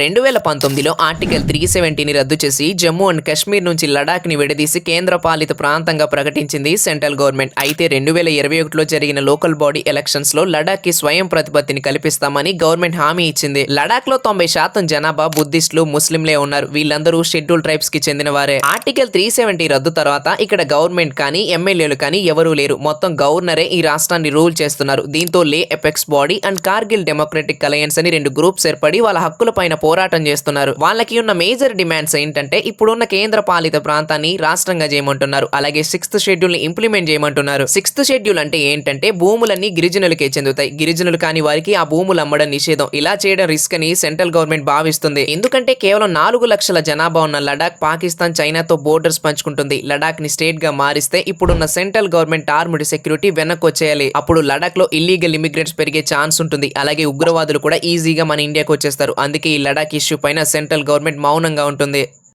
రెండు వేల పంతొమ్మిదిలో ఆర్టికల్ త్రీ సెవెంటీని రద్దు చేసి జమ్మూ అండ్ కాశ్మీర్ నుంచి లడాక్ని విడదీసి కేంద్ర పాలిత ప్రాంతంగా ప్రకటించింది సెంట్రల్ గవర్నమెంట్. అయితే రెండు వేల ఇరవై ఒకటిలో జరిగిన లోకల్ బాడీ ఎలక్షన్స్లో స్వయం ప్రతిపత్తిని కల్పిస్తామని గవర్నమెంట్ హామీ ఇచ్చింది. లడాక్లో తొంభై శాతం జనాభా బుద్ధిస్టులు ముస్లింలే ఉన్నారు. వీళ్ళందరూ షెడ్యూల్ ట్రైబ్స్కి చెందిన వారే ఆర్టికల్ త్రీ సెవెంటీ రద్దు తర్వాత ఇక్కడ గవర్నమెంట్ కానీ ఎమ్మెల్యేలు కానీ ఎవరూ లేరు. మొత్తం గవర్నరే ఈ రాష్ట్రాన్ని రూల్ చేస్తున్నారు. దీంతో Leh apex body and Kargil democratic alliance అని రెండు గ్రూప్స్ ఏర్పడి వాళ్ళ హక్కుల పైన పోరాటం చేస్తున్నారు. వాళ్ళకి ఉన్న మేజర్ డిమాండ్స్ ఏంటంటే ఇప్పుడున్న కేంద్ర పాలిత ప్రాంతాన్ని రాష్ట్రంగా చేయమంటున్నారు. అలాగే సిక్స్త్ షెడ్యూల్ని ఇంప్లిమెంట్ చేయమంటున్నారు. సిక్స్త్ షెడ్యూల్ అంటే ఏంటంటే భూములన్నీ గిరిజనులకే చెందుతాయి. గిరిజనులు కాని వారికి ఆ భూములు అమ్మడం నిషేధం. ఇలా చేయడం రిస్క్ అని సెంట్రల్ గవర్నమెంట్ భావిస్తుంది. ఎందుకంటే కేవలం నాలుగు లక్షల జనాభా ఉన్న లడాక్ పాకిస్తాన్ చైనాతో బోర్డర్స్ పంచుకుంటుంది. లడాక్ని స్టేట్గా మారిస్తే ఇప్పుడున్న సెంట్రల్ గవర్నమెంట్ ఆర్మ్డ్ సెక్యూరిటీ వెనక్కి వచ్చేయాలి అప్పుడు లడాక్లో ఇల్లీగల్ ఇమిగ్రెంట్స్ పెరిగే ఛాన్స్ ఉంటుంది. అలాగే ఉగ్రవాదులు కూడా ఈజీగా మన ఇండియాకి వచ్చేస్తారు. అందుకే ఈ లడాక్ ఇష్యూ పైన సెంట్రల్ గవర్నమెంట్ మౌనంగా ఉంటుంది.